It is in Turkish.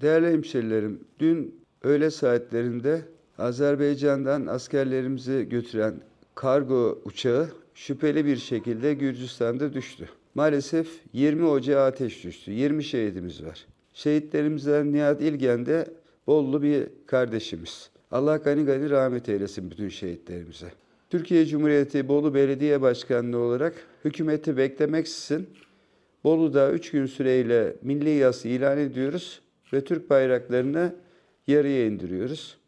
Değerli hemşerilerim, dün öğle saatlerinde Azerbaycan'dan askerlerimizi götüren kargo uçağı şüpheli bir şekilde Gürcistan'da düştü. Maalesef 20 Ocağı ateş düştü. 20 şehidimiz var. Şehitlerimizden Nihat İlgen de Bollu bir kardeşimiz. Allah gani gani rahmet eylesin bütün şehitlerimize. Türkiye Cumhuriyeti Bolu Belediye Başkanlığı olarak hükümeti beklemeksizin Bolu'da 3 gün süreyle milli yas ilan ediyoruz ve Türk bayraklarını yarıya indiriyoruz.